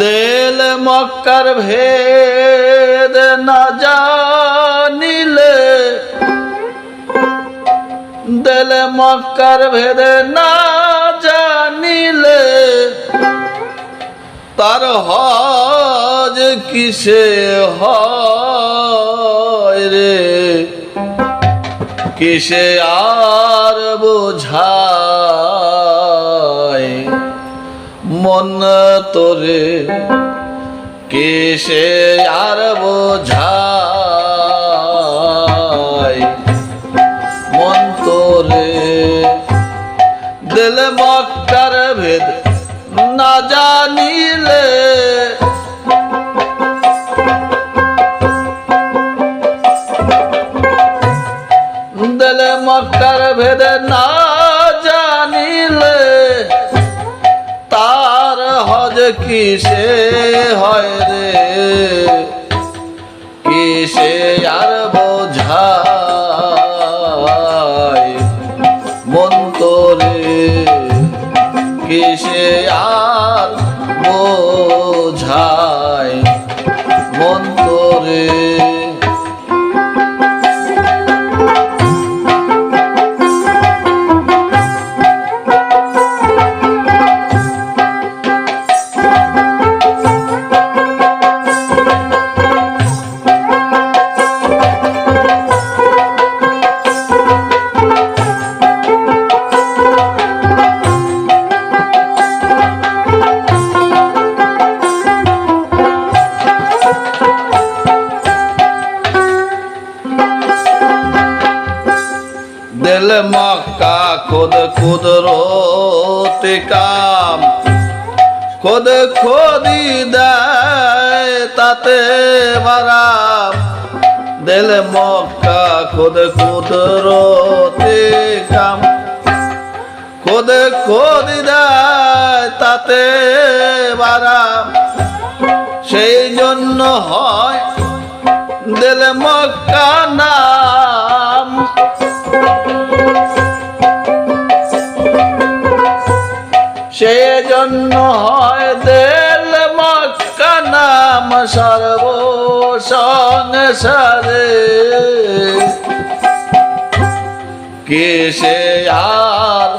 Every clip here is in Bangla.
দেল মক্কার ভেদ না জানিলে, দেল মক্কার ভেদ না জানিলে, তার হজ কিসে হয় রে? কিসে আর বোঝায় মন তোরে কিসে আর বোঝায়? মন তোরে, দিল মক্কার ভেদ না জানিলে। দিল মক্কার ভেদ না কিসে হয় রে? কিসে আর বোঝা মন তোরে? কিসে আর বোঝায় মন তোরে? দিল মক্কা, খুদ কুদরতে কাম। খুদ খোদি দেয় তাতে বারাম। দিল মক্কা, খুদ কুদরতে কাম। খুদ খোদি দেয় তাতে বারাম। সেই জন্য হয় দিল মক্কা নাম সেজন্য হয় দেল মক্কা নাম সর্ব সংসারে কেসে আর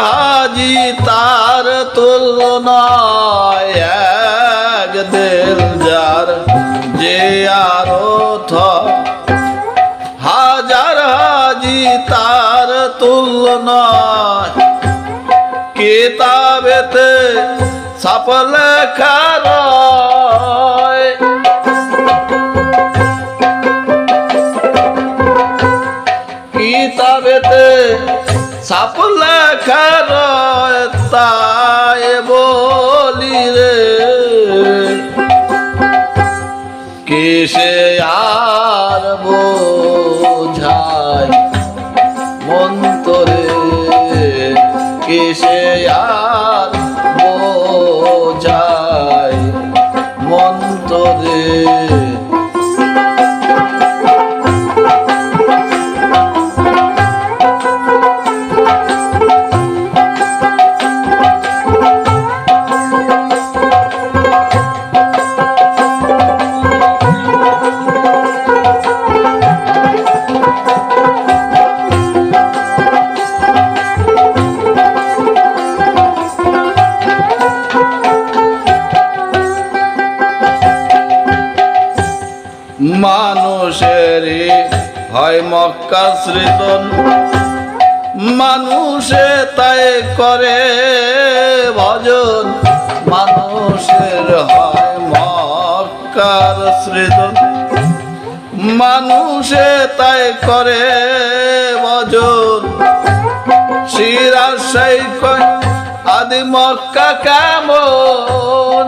হাজি তার তুলনায় এক দিল যার যে আরও হাজার হাজি তার তুলনায় কিতাবেতে সফল খারয় সফল তাই বলি রে? কিসে আর বোঝায় মন্তরে কিসে আর বোঝায় মানুষেরই হয় মক্কা সৃজন। মানুষে তাই করে ভজন। মানুষের হয় মক্কার সৃজন। মানুষে তাই করে ভজন। শিরাশাই কয়, আদি মক্কা কেমন?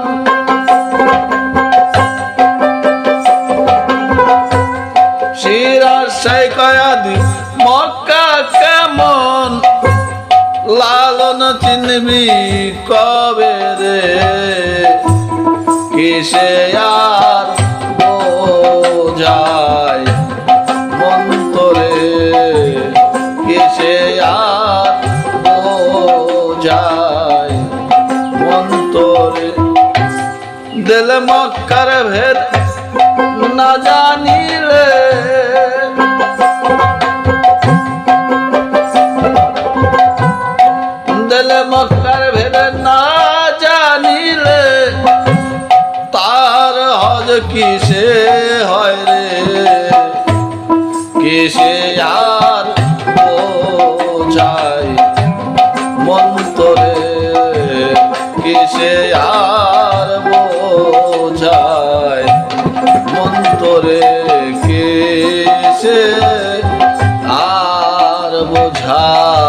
চিনবি কবে রে? কিসে আর কিসে আর দিল মক্কার ভেদ না জানিলে দিল মক্কার ভেদ না জানিলে, তার হজ কিসে হয় রে? কিসে আর বোঝায় মন্তরে কিসে আর বোঝায় মন্তরে কিসে আর বোঝায়